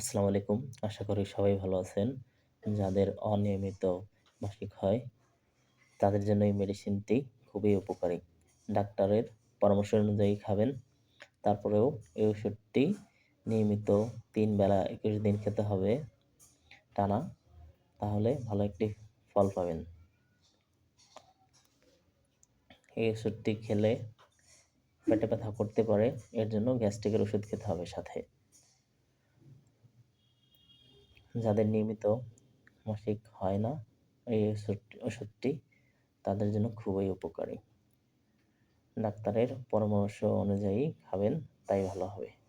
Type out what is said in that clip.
আসসালামু আলাইকুম। আশা করি সবাই ভালো আছেন। যাদের অনিয়মিত মাসিক হয়, তাদের জন্য এই মেডিসিনটি খুবই উপকারী। ডাক্তারের পরামর্শ অনুযায়ী খাবেন। তারপরেও এই ওষুধটি নিয়মিত তিন বেলা একুশ দিন খেতে হবে। টানা, তাহলে ভালো একটি ফল পাবেন। এই ওষুধটি খেলে পেটে ব্যথা করতে পারে। এর জন্য গ্যাস্ট্রিকের ওষুধ খেতে হবে সাথে। যাদের নিয়মিত মাসিক হয় না, এই ওষুধটি তাদের জন্য খুবই উপকারী। ডাক্তারের পরামর্শ অনুযায়ী খাবেন, তাই ভালো হবে।